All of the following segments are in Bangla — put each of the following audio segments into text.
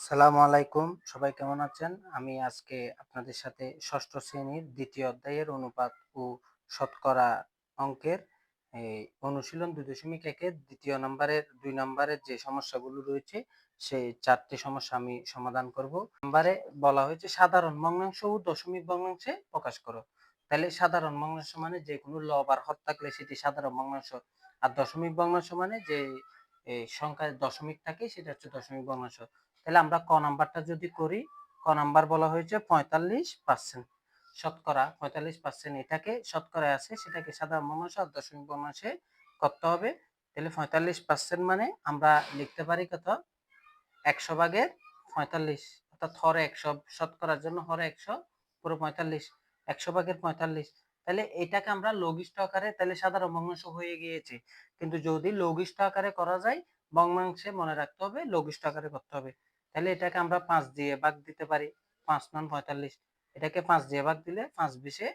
সালামু আলাইকুম। সবাই কেমন আছেন? আমি আজকে আপনাদের সাথে ষষ্ঠ শ্রেণির দ্বিতীয় অধ্যায়ের অনুপাত ও শতকরা অঙ্কের অনুশীলন দুই দশমিক একের দ্বিতীয় নম্বরের, দুই নম্বরের যে সমস্যাগুলো রয়েছে সেই চারটি সমস্যা আমি সমাধান করব। নম্বরে বলা হয়েছে, সাধারণ ভগ্নাংশ ও দশমিক ভগ্নাংশে প্রকাশ করো। তাহলে সাধারণ ভগ্নাংশ মানে যে কোনো লব আর হর থাকলে সেটি সাধারণ ভগ্নাংশ। আর দশমিক ভগ্নাংশ মানে যে সংখ্যায় দশমিক থাকে সেটা হচ্ছে দশমিক ভগ্নাংশ। তাহলে আমরা ক নাম্বারটা যদি করি, ক নাম্বার বলা হয়েছে পঁয়তাল্লিশ পার্সেন্ট শতকরা পঁয়তাল্লিশ পার্সেন্ট এটাকে শতকরায় আছে, সেটাকে সাধারণ ভগ্নাংশ আর দশমিক ভগ্নাংশে করতে হবে। তাহলে পঁয়তাল্লিশ পার্সেন্ট মানে আমরা লিখতে পারি কত? একশো ভাগের পঁয়তাল্লিশ, অর্থাৎ হরে একশো, শতকরার জন্য হরে একশো, পুরো পঁয়তাল্লিশ, একশো ভাগের পঁয়তাল্লিশ। তাহলে এটাকে আমরা লঘিষ্ঠ আকারে, তাহলে সাধারণ ভগ্নাংশ হয়ে গিয়েছে। কিন্তু যদি লঘিষ্ঠ আকারে করা যায় ভগ্নাংশে মনে রাখতে হবে লঘিষ্ঠ আকারে করতে হবে। তাহলে এটাকে আমরা পাঁচ দিয়ে ভাগ দিতে পারি। পাঁচ নন পঁয়তাল্লিশ। এটাকে পাঁচ দিয়ে ভাগ দিলে পাঁচ বিশে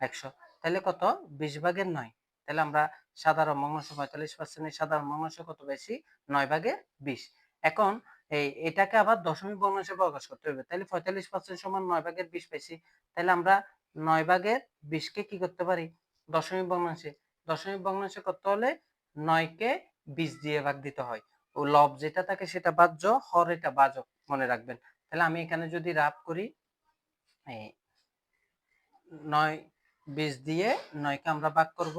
একশো। তাহলে কত? বিশ ভাগের নয়। তাহলে আমরা সাধারণ ভগ্নাংশ পঁয়তাল্লিশ পার্সেন্টের সাধারণ ভগ্নাংশ কত বেশি নয় ভাগের বিশ। এখন এই এটাকে আবার দশমিক ভগ্নাংশে প্রকাশ করতে হবে। তাহলে পঁয়তাল্লিশ পার্সেন্ট সমান নয় ভাগের বিশ বেশি তাহলে আমরা নয় ভাগের বিশকে কি করতে পারি? দশমিক ভগ্নাংশে দশমিক ভগ্নাংশে করতে হলে? নয়কে বিশ দিয়ে ভাগ দিতে হয়। ও লব যেটা থাকে সেটা বাহ্য হর এটা বাজক মনে রাখবেন। তাহলে আমি এখানে যদি রাব করি নয় বিশ দিয়ে নয়কে আমরা ভাগ করব,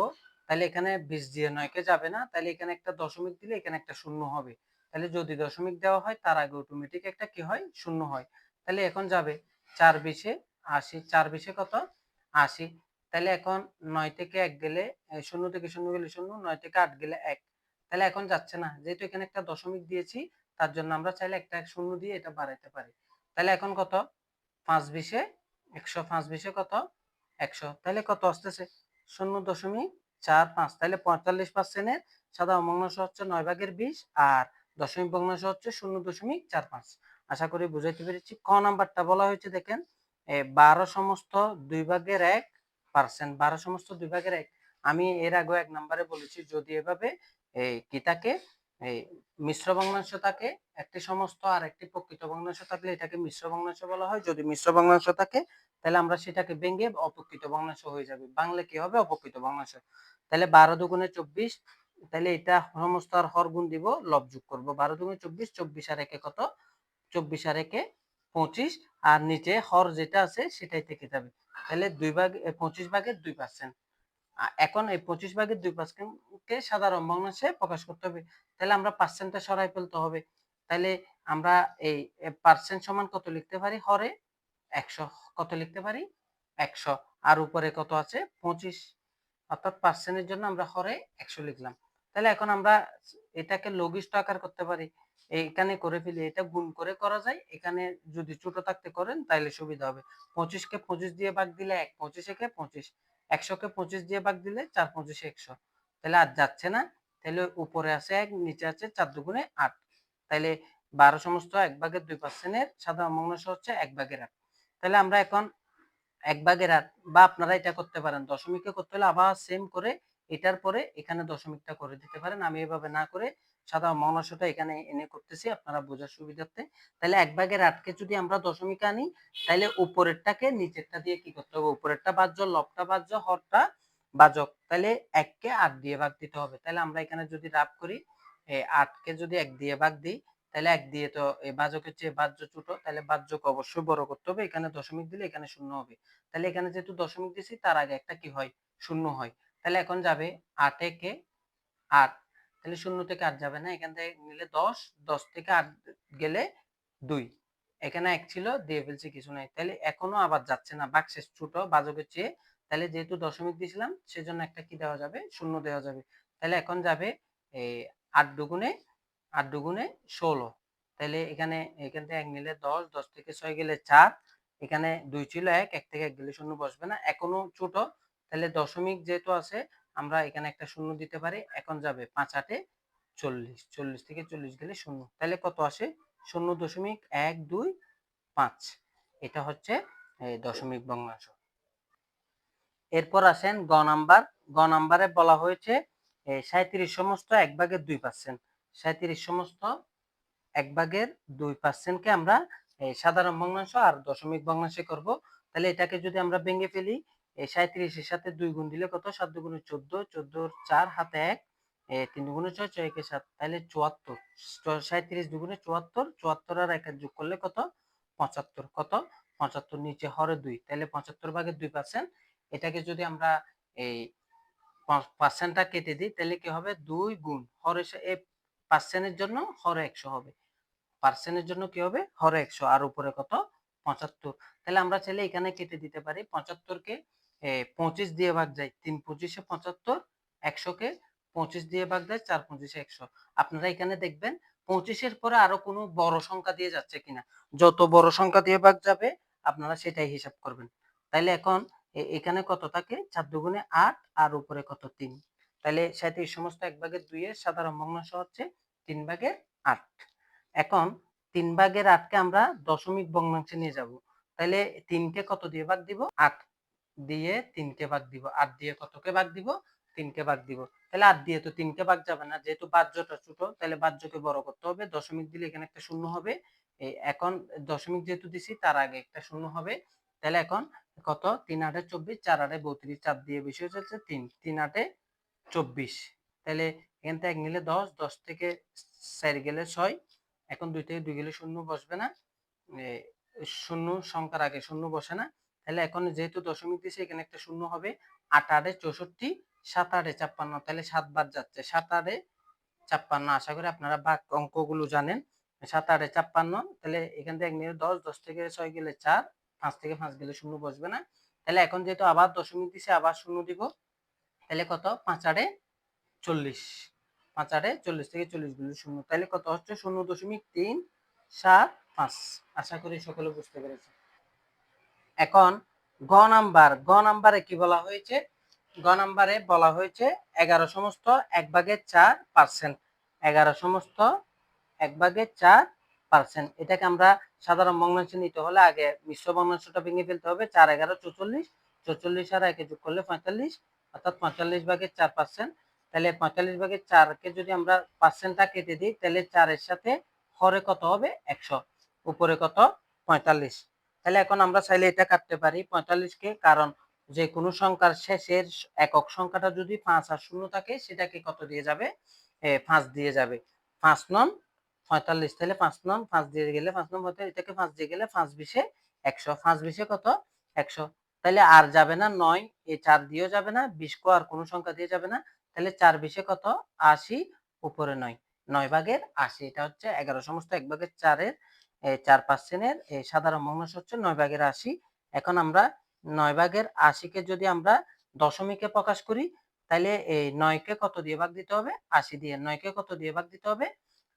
তাহলে এখানে বিশ দিয়ে নয়কে যাবে না, তাহলে এখানে একটা দশমিক দিলে এখানে একটা শূন্য হবে। তাহলে যদি দশমিক দেওয়া হয়, তার আগে অটোমেটিক একটা কি হয়? শূন্য হয়। তাহলে এখন যাবে চার বিশে আশি, চার বিশে কত? আশি। তাহলে এখন নয় থেকে এক গেলে শূন্য থেকে শূন্য গেলে শূন্য, নয় থেকে আট গেলে এক। তাহলে এখন যাচ্ছে না। যেহেতু এখানে একটা দশমিক দিয়েছি, তার জন্য আমরা চাইলে একটা শূন্য দিয়ে এটা বাড়াইতে পারি। তাহলে এখন কত? পাঁচ বিশে, একশো পাঁচ বিশে কত? একশো। তাহলে কত আসতেছে? শূন্য দশমিক চার পাঁচ। তাহলে পঁয়তাল্লিশ পার্সেন্টের সাধারণ ভগ্নাংশ হচ্ছে নয় ভাগের বিশ আর দশমিক ভগ্নাংশ হচ্ছে শূন্য দশমিক চার পাঁচ। আশা করি বুঝাইতে পেরেছি। ক নাম্বারটা বলা হয়েছে দেখেন? বারো সমস্ত দুই ভাগের এক পার্সেন্ট বারো সমস্ত দুই ভাগের এক। আমি এর আগে এক নাম্বারে বলেছি, যদি এভাবে এই কি থাকে এই মিশ্র ভগ্নাংশ থাকে একটি সমস্ত আর একটি প্রকৃত ভগ্নাংশ থাকলে এটাকে মিশ্র ভগ্নাংশ বলা হয়। যদি মিশ্র ভগ্নাংশ থাকে, তাহলে আমরা সেটাকে ভেঙে অপকৃত ভগ্নাংশ হয়ে যাবে। বাংলা কি হবে? অপকৃত ভগ্নাংশ। তাহলে বারো দুগুণে চব্বিশ, তাহলে এটা সমস্ত আর হর গুণ দিব, লব যোগ করব। বারো দুগুণে চব্বিশ চব্বিশ আর একে কত? চব্বিশ আর একে পঁচিশ, আর নিচে হর যেটা আছে সেটাই থেকে যাবে। তাহলে দুই ভাগ পঁচিশ ভাগের দুই পার্সেন্ট এখন এই পঁচিশ ভাগের দুই পার্সেন্টকে সাধারণ ভগ্নাংশে প্রকাশ করতে হবে। তাহলে আমরা পার্সেন্টটা সরাই ফেলতে হবে। তাহলে আমরা এই পার্সেন্ট সমান কত লিখতে পারি? হরে একশো কত লিখতে পারি? একশো। আর উপরে কত আছে? পঁচিশ। অর্থাৎ পার্সেন্টের জন্য আমরা হরে একশো লিখলাম। তাহলে এখন আমরা এটাকে লঘিষ্ঠ আকার করতে পারি। এখানে করে ফেলি, এটা গুণ করে করা যায়। এখানে যদি ছোট থাকতে করেন, তাহলে সুবিধা হবে। পঁচিশকে পঁচিশ দিয়ে ভাগ দিলে এক, পঁচিশে পঁচিশ? একশোকে পঁচিশ দিয়ে ভাগ দিলে চার পঁচিশে একশো। তাহলে আর যাচ্ছে না, তাহলে উপরে আছে এক, নিচে আছে চার দুগুণে আট। তাহলে বারো সমস্ত এক ভাগের দুই পার্সেন্টের সাধারণ ভগ্নাংশ হচ্ছে এক ভাগের আট। তাহলে আমরা এখন এক ভাগের আট, বা আপনারা এটা করতে পারেন। দশমিকে করতে হলে আবার সেম করে এটার পরে এখানে দশমিকটা করে দিতে পারেন। আমি এভাবে না করে সাধারণ ভগ্নাংশটা এখানে এনে করতেছি আপনারা বোঝার সুবিধার্থে। তাহলে এক ভাগের আটকে যদি আমরা দশমিক আনি, তাহলে উপরেরটাকে নিচেরটা দিয়ে কি করতে হবে? উপরেরটা বাজ্য লবটা বাজ্য হরটা বাজক তাহলে এককে আট দিয়ে ভাগ দিতে হবে। তাহলে আমরা এখানে যদি রাব করি আটকে যদি এক দিয়ে ভাগ দিই, তাহলে এক দিয়ে তো বাজকের চেয়ে বাহ্য ছোট, তাহলে বাহ্যকে অবশ্যই বড় করতে হবে। এখানে দশমিক দিলে এখানে শূন্য হবে। তাহলে এখানে যেহেতু দশমিক দিছি, তার আগে একটা কি হয়? শূন্য হয়। তাহলে এখন যাবে আট একে আট তাহলে শূন্য থেকে আট যাবে না, এখান থেকে নিলে দশ দশ থেকে আট গেলে দুই। এখানে এক ছিল, দিয়ে ফেলছে কিছু নাই। তাহলে এখনও আবার যাচ্ছে না বাক্সেস ছোট, বাজকের চেয়ে। তাহলে যেহেতু দশমিক দিয়েছিলাম, সেজন্য একটা কি দেওয়া যাবে? শূন্য দেওয়া যাবে। তাহলে এখন যাবে আট দুগুণে আট দুগুণে ষোলো। তাহলে এখানে, এখান থেকে এক নিলে দশ দশ থেকে ছয় গেলে চার। এখানে দুই ছিল এক এক থেকে এক গেলে শূন্য বসবে না, এখনও ছোট। তাহলে দশমিক যেহেতু আছে আমরা এখানে একটা শূন্য দিতে পারি, এখন যাবে পাঁচ আটে চল্লিশ চল্লিশ থেকে চল্লিশ গেলে শূন্য। তাহলে কত আসে? শূন্য দশমিক এক দুই পাঁচ। এটা হচ্ছে দশমিক ভগ্নাংশ। এরপর আসেন গ নাম্বার। গ নাম্বারে বলা হয়েছে সাঁত্রিশ সমস্ত এক ভাগের দুই পার্সেন্ট। সাঁত্রিশ সমস্ত এক ভাগের দুই পার্সেন্টকে আমরা সাধারণ ভগ্নাংশ আর দশমিক ভগ্নাংশে করব। তাহলে এটাকে যদি আমরা ভেঙে ফেলি এই সাঁত্রিশের সাথে দুই গুণ দিলে কত? সাত দুগুণে চোদ্দ, চোদ্দোর চার হাতে এক তিন দুগুণে ছয় ছয় একে সাত তাহলে চুয়াত্তর। সাঁত্রিশ দুগুণে চুয়াত্তর চুয়াত্তর আর একের যোগ করলে কত? পঁচাত্তর। কত? পঁচাত্তর নিচে হরে দুই তাহলে পঁচাত্তর ভাগের দুই পার্সেন্ট এটাকে যদি আমরা এই পার্সেন্টটা কেটে দিই তাহলে কি হবে? দুই গুণ। হরে পার্সেন্টের জন্য হরে একশো হবে। পার্সেন্টের জন্য কি হবে? হরে একশো। আর উপরে কত? পঁচাত্তর। তাহলে আমরা চাইলে এখানে কেটে দিতে পারি। পঁচাত্তরকে পঁচিশ দিয়ে ভাগ যায় তিন পঁচিশে পঁচাত্তর একশোকে পঁচিশ দিয়ে ভাগ দেয় চার পঁচিশে একশো। আপনারা এখানে দেখবেন পঁচিশের পরে আরও কোনো বড় সংখ্যা দিয়ে যাচ্ছে কিনা। যত বড় সংখ্যা দিয়ে ভাগ যাবে, আপনারা সেটাই হিসাব করবেন। তাইলে এখন এখানে কত থাকে? চার দুগুণে আট, আর উপরে কত? তিন। তাহলে সাঁত্রিশ সমস্ত এক ভাগের দুইয়ের সাধারণ ভগ্নাংশ হচ্ছে তিন ভাগের আট। এখন তিন ভাগের আটকে আমরা দশমিক ভগ্নাংশে নিয়ে যাব। তাহলে তিনকে কত দিয়ে ভাগ দিব? আট। দিয়ে তিনকে ভাগ দিব। আট দিয়ে কতকে ভাগ দিব? তিনকে ভাগ দিব। তাহলে আট দিয়ে তো তিনকে ভাগ যাবে না। যেহেতু বাহ্যটা ছোট, তাহলে বাহ্যকে বড় করতে হবে। দশমিক দিলে এখানে একটা শূন্য হবে। এই এখন দশমিক যেহেতু দিছি, তার আগে একটা শূন্য হবে। তাহলে এখন কত? তিন আটে চব্বিশ, চার আটে বত্রিশ। চার দিয়ে বেশি হচ্ছে তিন। তিন আটে চব্বিশ। তাহলে এখান থেকে এক নিলে দশ দশ থেকে চার গেলে ছয়। এখন দুই থেকে দুই গেলে শূন্য বসবে না। শূন্য সংখ্যার আগে শূন্য বসে না। তাহলে এখন যেহেতু দশমিক দিয়েছে, এখানে একটা শূন্য হবে। আট আটে চৌষট্টি, সাত আটে ছাপ্পান্ন, তাহলে সাত বার যাচ্ছে। সাত আটে ছাপ্পান্ন, আশা করি আপনারা বাক অঙ্কগুলো জানেন। সাত আটে ছাপ্পান্ন, তাহলে এখান থেকে এক নিলে দশ দশ থেকে ছয় গেলে চার, পাঁচ থেকে পাঁচ গেলে শূন্য বসবে না। তাহলে এখন যেহেতু আবার দশমিক দিছে আবার শূন্য দিব। তাহলে কত? পাঁচ আটে চল্লিশ। পাঁচ আটে চল্লিশ থেকে চল্লিশ গেলে শূন্য। তাহলে কত হচ্ছে? শূন্য দশমিক তিন, সাত, পাঁচ। আশা করি সকলে বুঝতে পেরেছে এখন গ নাম্বার, গ নাম্বারে কি বলা হয়েছে? গ নাম্বারে বলা হয়েছে এগারো সমস্ত এক ভাগের চার পার্সেন্ট এগারো সমস্ত এক ভাগের চার পার্সেন্ট এটাকে আমরা সাধারণ ভগ্নাংশ নিতে হলে আগে মিশ্র ভগ্নাংশটা ভেঙে ফেলতে হবে। চার, এগারো, চৌচল্লিশ। চৌচল্লিশ আর একে যোগ করলে পঁয়তাল্লিশ, অর্থাৎ পঁয়তাল্লিশ ভাগের চার পার্সেন্ট তাহলে পঁয়তাল্লিশ ভাগের চারকে যদি আমরা পার্সেন্টটা কেটে দিই, তাহলে চারের সাথে হরে কত হবে? একশো। উপরে কত? পঁয়তাল্লিশ। তাহলে এখন আমরা চাইলে এটা কাটতে পারি পঁয়তাল্লিশকে কারণ যে কোনো সংখ্যার শেষের একক সংখ্যাটা যদি পাঁচ আর শূন্য থাকে, সেটাকে কত দিয়ে যাবে? পাঁচ দিয়ে যাবে। পাঁচ নন পঁয়তাল্লিশ, তাহলে পাঁচ নন পাঁচ দিয়ে গেলে পাঁচ নন পঁয়তাল্লিশ, এটাকে পাঁচ দিয়ে গেলে পাঁচ বিশে একশো। পাঁচ বিশে কত? একশো। তাহলে আর যাবে না নয় এই চার দিয়েও যাবে না, বিশ কো আর কোনো সংখ্যা দিয়ে যাবে না, তাহলে চার বিশে কত? আশি, উপরে নয়। নয় ভাগের আশি, এটা হচ্ছে এগারো, সমস্ত এক ভাগের চারের চার পাঁচ পার্সেন্টের সাধারণ ভগ্নাংশ হচ্ছে নয় ভাগের আশি। এখন আমরা নয় ভাগের আশিকে যদি আমরা দশমিকে প্রকাশ করি তাহলে এই নয়কে কত দিয়ে ভাগ দিতে হবে? আশি দিয়ে। নয়কে কত দিয়ে ভাগ দিতে হবে?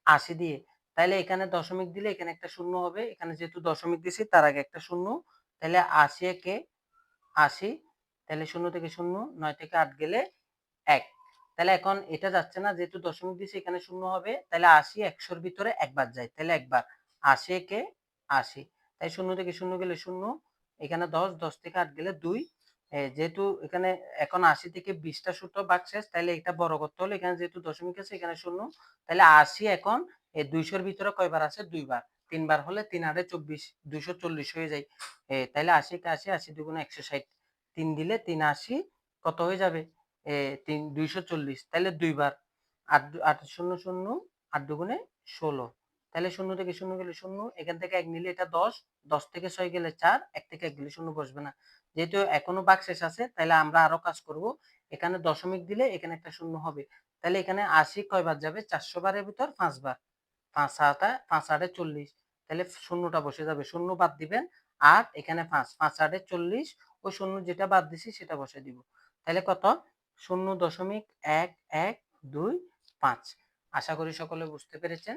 আশি দিয়ে। তাহলে এখানে দশমিক দিলে এখানে একটা শূন্য হবে। এখানে যেহেতু দশমিক দিছি, তার আগে একটা শূন্য। তাহলে আশি একে আশি তাহলে শূন্য থেকে শূন্য, নয় থেকে আট গেলে এক। তাহলে এখন এটা যাচ্ছে না, যেহেতু দশমিক দিছি, এখানে শূন্য হবে। তাহলে আশি একশোর ভিতরে একবার যায়। তাহলে একবার। আশি একে আশি তাই শূন্য থেকে শূন্য গেলে শূন্য, এখানে দশ দশ থেকে আট গেলে দুই। যেহেতু এখানে এখন আশি থেকে বিশটা সূত্র বাক শেষ তাহলে এটা বড় করতে হলে এখানে যেহেতু দশমিক আছে, এখানে শূন্য। তাহলে আশি এখন এই দুইশোর ভিতরে কয়বার আছে দুইবার। তিনবার হলে তিন আটে চব্বিশ, দুইশো চল্লিশ হয়ে যায়। তাহলে আশি কে আশি আশি দুগুণে একশো ষাট। তিন দিলে তিন আশি, কত হয়ে যাবে? তিন, দুইশো চল্লিশ। তাহলে দুইবার। আট আট শূন্য শূন্য, আট দুগুণে ষোলো। তাহলে শূন্য থেকে শূন্য গেলে শূন্য, এখান থেকে এক নিলে এটা দশ দশ থেকে ছয় গেলে চার, এক থেকে এক গেলে শূন্য বসবে না। যেহেতু এখনও বাক শেষ আছে, তাহলে আমরা আরও কাজ করব। এখানে দশমিক দিলে এখানে একটা শূন্য হবে। তাহলে এখানে আশি কয়বার যাবে? চারশো বারের ভিতর পাঁচবার। পাঁচ আটা, পাঁচ আটে চল্লিশ। তাহলে শূন্যটা বসে যাবে। শূন্য বাদ দিবেন, আট, এখানে পাঁচ পাঁচ আটে চল্লিশ। ওই শূন্য যেটা বাদ দিছি সেটা বসে দিব। তাহলে কত? শূন্য দশমিক এক এক, দুই, পাঁচ। আশা করি সকলে বুঝতে পেরেছেন।